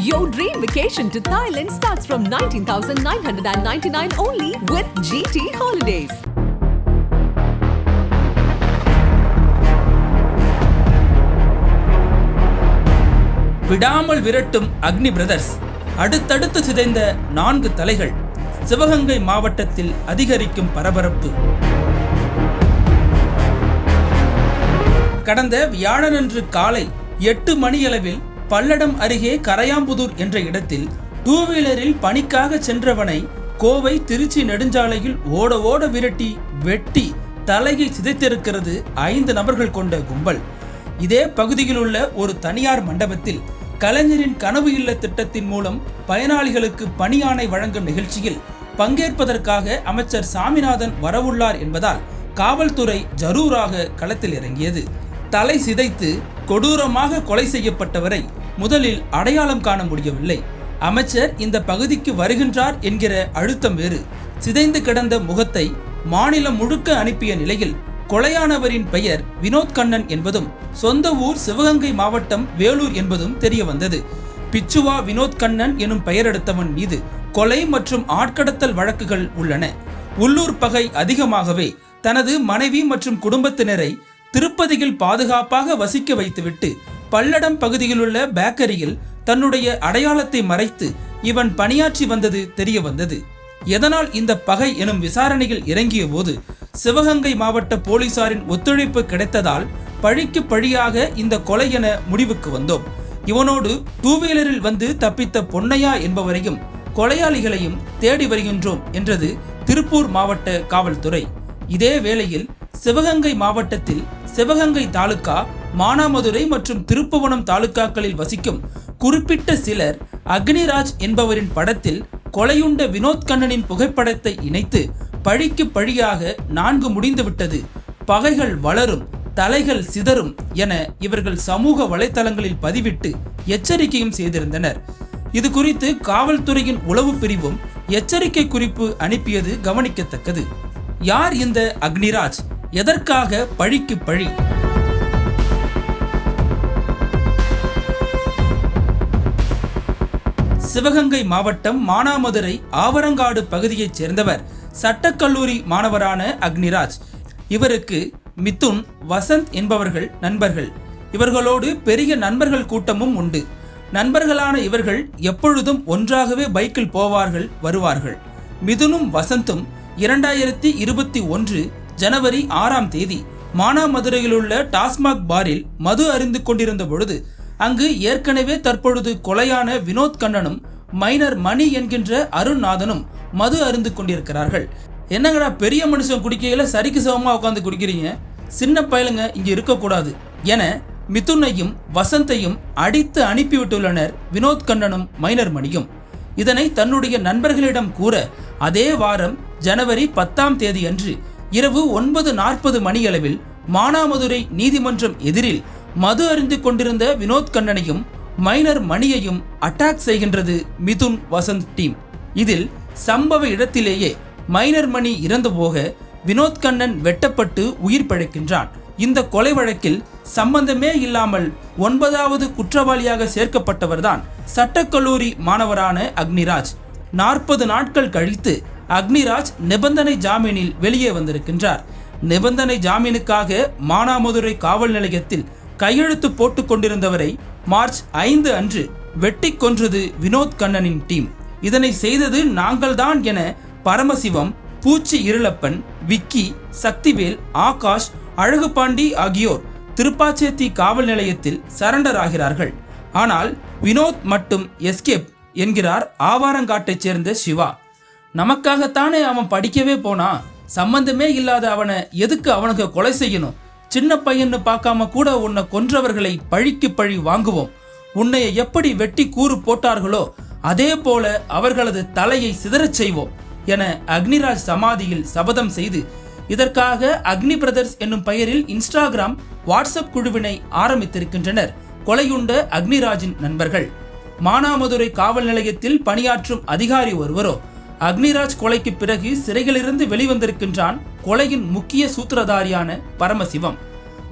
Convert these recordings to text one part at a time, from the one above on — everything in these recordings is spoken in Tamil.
Your dream vacation to Thailand starts from 19,999 only with GT Holidays. விடாமல் விரட்டும் அக்னி பிரதர்ஸ் அடுத்தடுத்து சிதைந்த நான்கு தலைகள் சிவகங்கை மாவட்டத்தில் அதிகரிக்கும் பரபரப்பு கடந்த வியாழனன்று காலை எட்டு மணியளவில் பல்லடம் அருகே கரையாம்புதூர் என்ற இடத்தில் டூ வீலரில் பணிக்காக சென்றவனை கோவை திருச்சி நெடுஞ்சாலையில் ஓட ஓட விரட்டி வெட்டி தலையை சிதைத்திருக்கிறது ஐந்து நபர்கள் கொண்ட கும்பல். இதே பகுதியில் உள்ள ஒரு தனியார் மண்டபத்தில் கலைஞரின் கனவு இல்ல திட்டத்தின் மூலம் பயனாளிகளுக்கு பணியானை வழங்கும் நிகழ்ச்சியில் பங்கேற்பதற்காக அமைச்சர் சாமிநாதன் வரவுள்ளார் என்பதால் காவல்துறை ஜரூராக களத்தில் இறங்கியது. தலை சிதைத்து கொடூரமாக கொலை செய்யப்பட்டவரை முதலில் அடையாளம் காண முடியவில்லை. அமைச்சர் இந்த பகுதிக்கு வருகின்றார் என்கிற அழுத்தம் வேறு. சிதைந்து கிடந்த முகத்தை மாநிலம் முழுக்க அனுப்பிய நிலையில் கொலையானவரின் பெயர் வினோத் கண்ணன் என்பதும் சொந்த ஊர் சிவகங்கை மாவட்டம் வேலூர் என்பதும் தெரிய வந்தது. பிச்சுவா வினோத் கண்ணன் எனும் பெயரெடுத்தவன் மீது கொலை மற்றும் ஆட்கடத்தல் வழக்குகள் உள்ளன. உள்ளூர் பகை அதிகமாகவே தனது மனைவி மற்றும் குடும்பத்தினரை திருப்பதியில் பாதுகாப்பாக வசிக்க வைத்துவிட்டு பல்லடம் பகுதியிலுள்ள பேக்கரியில் தன்னுடைய அடையாளத்தை மறைத்து இவன் பணியாற்றி வந்தது தெரிய வந்தது எதனால் இந்த பகை எனும் விசாரணையில் இறங்கிய போது சிவகங்கை மாவட்ட போலீசாரின் ஒத்துழைப்பு கிடைத்ததால் பழிக்கு பழியாக இந்த கொலை என முடிவுக்கு வந்தோம். இவனோடு டூவீலரில் வந்து தப்பித்த பொன்னையா என்பவரையும் கொலையாளிகளையும் தேடி வருகின்றோம் என்றது திருப்பூர் மாவட்ட காவல்துறை. இதே வேளையில் சிவகங்கை மாவட்டத்தில் சிவகங்கை தாலுகா மானாமதுரை மற்றும் திருப்புவனம் தாலுகாக்களில் வசிக்கும் குறிப்பிட்ட சிலர் அக்னிராஜ் என்பவரின் படத்தில் கொலையுண்ட வினோத் கண்ணனின் புகைப்படத்தை இணைத்து பழிக்கு பழியாக நான்கு முடிந்துவிட்டது. பகைகள் வளரும் தலைகள் சிதறும் என இவர்கள் சமூக வலைத்தளங்களில் பதிவிட்டு எச்சரிக்கையும் செய்திருந்தனர். இது குறித்து காவல்துறையின் உளவு பிரிவும் எச்சரிக்கை குறிப்பு அனுப்பியது கவனிக்கத்தக்கது. யார் இந்த அக்னிராஜ்? எதற்காக பழிக்கு பழி? சிவகங்கை மாவட்டம் மானாமதுரை ஆவரங்காடு பகுதியைச் சேர்ந்தவர். சட்டக்கல்லூரி மாணவரான அக்னிராஜ். இவருக்கு மிதுன் வசந்த் என்பவர்கள் நண்பர்கள். இவர்களோடு பெரிய நண்பர்கள் கூட்டமும் உண்டு. நண்பர்களான இவர்கள் எப்பொழுதும் ஒன்றாகவே பைக்கில் போவார்கள் வருவார்கள். மிதுனும் வசந்தும் இரண்டாயிரத்தி இருபத்தி ஒன்று ஜனவரி ஆறாம் தேதி மானாமதுரையில் உள்ள டாஸ்மாக் பாரில் மது அறிந்து கொண்டிருந்த பொழுது அங்கு ஏற்கனவே தற்பொழுது கொலையான வினோத் கண்ணனும் மைனர் மணி என்கின்ற அருண்நாதனும் மது அருந்து கொண்டிருக்கிறார்கள். என்னங்கடா பெரிய மனுஷன் குடிக்கையில சரிக்கு சமமாக உட்காந்து குடிக்கிறீங்க? சின்ன பயலுங்க இங்கே இருக்கக்கூடாது என மிதுனையும் வசந்தையும் அடித்து அனுப்பிவிட்டுள்ளனர் வினோத் கண்ணனும் மைனர் மணியும். இதனை தன்னுடைய நண்பர்களிடம் கூற அதே வாரம் ஜனவரி பத்தாம் தேதி அன்று இரவு ஒன்பது நாற்பது மணியளவில் மானாமதுரை நீதிமன்றம் எதிரில் மது அறிந்து கொண்டிருந்த வினோத் கண்ணனையும் மைனர் மணியையும் அட்டாக் செய்கின்றது மிதுன் வசந்த் டீம் இதில் சம்பவ இடத்திலேயே மைனர் மணி இறந்து போக வினோத் கண்ணன் வெட்டப்பட்டு உயிர் பிழைக்கின்றான். இந்த கொலை வழக்கில் சம்பந்தமே இல்லாமல் ஒன்பதாவது குற்றவாளியாக சேர்க்கப்பட்டவர்தான் சட்டக்கல்லூரி மாணவரான அக்னிராஜ். நாற்பது நாட்கள் கழித்து அக்னிராஜ் நிபந்தனை ஜாமீனில் வெளியே வந்திருக்கின்றார். நிபந்தனை ஜாமீனுக்காக மானாமதுரை காவல் நிலையத்தில் கையெழுத்து போட்டுக் கொண்டிருந்தவரை மார்ச் ஐந்து அன்று வெட்டி கொன்றது வினோத் கண்ணனின் டீம். இதனை செய்தது நாங்கள்தான் என பரமசிவம் பூச்சி இருளப்பன் விக்கி சக்திவேல் ஆகாஷ் அழகுபாண்டி ஆகியோர் திருப்பாச்சேத்தி காவல் நிலையத்தில் சரண்டர் ஆகிறார்கள் ஆனால் வினோத் மட்டும் எஸ்கேப் என்கிறார் ஆவாரங்காட்டைச் சேர்ந்த சிவா. நமக்காகத்தானே அவன் படிக்கவே போனா? சம்பந்தமே இல்லாத அவனை எதுக்கு அவனுக்கு கொலை செய்யணும்? சின்ன பையன்னு பார்க்காம கூட உன்னை கொன்றவர்களை பழிக்கு பழி வாங்குவோம். உன்னை எப்படி வெட்டி கூறு போட்டார்களோ அதே போல அவர்களது தலையை சிதறச் செய்வோம் என அக்னிராஜ் சமாதியில் சபதம் செய்து இதற்காக அக்னி பிரதர்ஸ் என்னும் பெயரில் இன்ஸ்டாகிராம் வாட்ஸ்அப் குழுவினை ஆரம்பித்திருக்கின்றனர் கொலையுண்ட அக்னிராஜின் நண்பர்கள். மானாமதுரை காவல் நிலையத்தில் பணியாற்றும் அதிகாரி ஒருவரோ அக்னிராஜ் கொலைக்கு பிறகு சிறையிலிருந்து வெளிவந்திருக்கின்றான் கொலையின் முக்கிய சூத்திரதாரியான பரமசிவம்.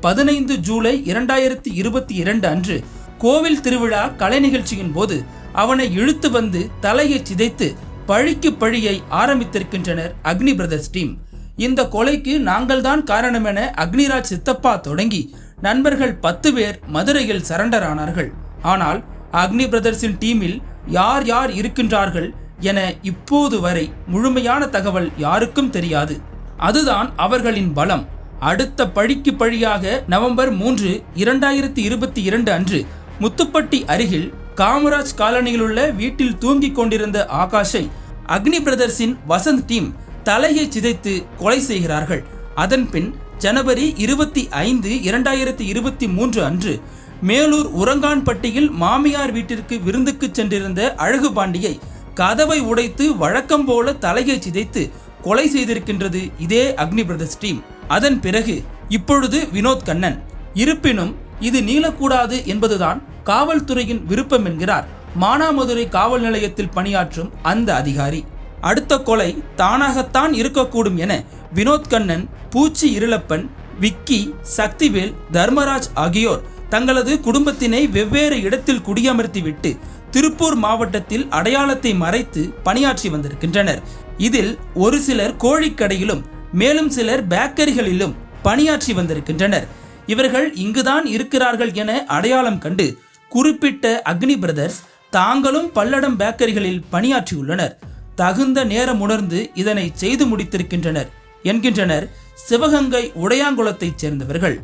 பதினைந்து ஜூலை இரண்டாயிரத்தி இருபத்தி இரண்டு அன்று கோவில் திருவிழா கலை நிகழ்ச்சியின் போது அவனை இழுத்து வந்து தலையை சிதைத்து பழிக்கு பழியை ஆரம்பித்திருக்கின்றனர் அக்னி பிரதர்ஸ் டீம். இந்த கொலைக்கு நாங்கள்தான் காரணம் என அக்னிராஜ் சித்தப்பா தொடங்கி நண்பர்கள் பத்து பேர் மதுரையில் சரண்டர் ஆனார்கள் ஆனால் அக்னி பிரதர்ஸின் டீமில் யார் யார் இருக்கின்றார்கள் என இப்போது வரை முழுமையான தகவல் யாருக்கும் தெரியாது. அதுதான் அவர்களின் பலம். அடுத்த பழிக்கு பழியாக நவம்பர் மூன்று இரண்டாயிரத்தி இருபத்தி இரண்டு அன்று முத்துப்பட்டி அருகில் காமராஜ் காலனியிலுள்ள வீட்டில் தூங்கிக் கொண்டிருந்த ஆகாஷை அக்னி பிரதர்ஸின் வசந்த் டீம் தலையை சிதைத்து கொலை செய்கிறார்கள். அதன்பின் ஜனவரி இருபத்தி ஐந்து இரண்டாயிரத்தி இருபத்தி மூன்று அன்று மேலூர் உரங்கான்பட்டியில் மாமியார் வீட்டிற்கு விருந்துக்கு சென்றிருந்த அழகு பாண்டியை கதவை உடைத்து வழக்கம் போல தலையை சிதைத்து கொலை செய்திருக்கின்றது இதே அக்னி பிரதர்ஸ் டீம். அதன் பிறகு இப்பொழுது வினோத் கண்ணன். இருப்பினும் இது நீளக்கூடாது என்பதுதான் காவல்துறையின் விருப்பம் என்கிறார். மானாமதுரை காவல் நிலையத்தில் பணியாற்றும் அந்த அதிகாரி. அடுத்த கொலை தானாகத்தான் இருக்கக்கூடும் என வினோத் கண்ணன் பூச்சி இருளப்பன் விக்கி சக்திவேல் தர்மராஜ் ஆகியோர் தங்களது குடும்பத்தினை வெவ்வேறு இடத்தில் குடியமர்த்திவிட்டு திருப்பூர் மாவட்டத்தில் அடையாளத்தை மறைத்து பணியாற்றி வந்திருக்கின்றனர். இதில் ஒரு சிலர் கோழிக்கடையிலும் மேலும் சிலர் பேக்கரிகளிலும் பணியாற்றி வந்திருக்கின்றனர். இவர்கள் இங்குதான் இருக்கிறார்கள் என அடையாளம் கண்டு குறிப்பிட்ட அக்னி பிரதர்ஸ் தாங்களும் பல்லடம் பேக்கரிகளில் பணியாற்றியுள்ளனர். தகுந்த நேரம் உணர்ந்து இதனை செய்து முடித்திருக்கின்றனர் என்கின்றனர் சிவகங்கை உடையாங்குளத்தைச் சேர்ந்தவர்கள்.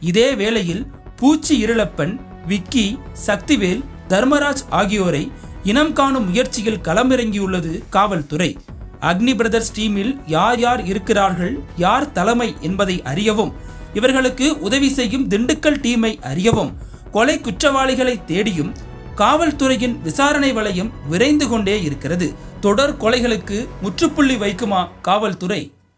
இதே வேளையில் பூச்சி இருளப்பன் விக்கி சக்திவேல் தர்மராஜ் ஆகியோரை இனம் காணும் முயற்சியில் களமிறங்கியுள்ளது காவல்துறை. அக்னி பிரதர்ஸ் டீமில் யார் யார் இருக்கிறார்கள் யார் தலைமை என்பதை அறியவும் இவர்களுக்கு உதவி செய்யும் திண்டுக்கல் டீமை அறியவும் கொலை குற்றவாளிகளை தேடியும் காவல்துறையின் விசாரணை வளையம் விரைந்து கொண்டே இருக்கிறது. தொடர் கொலைகளுக்கு முற்றுப்புள்ளி வைக்குமா காவல்துறை?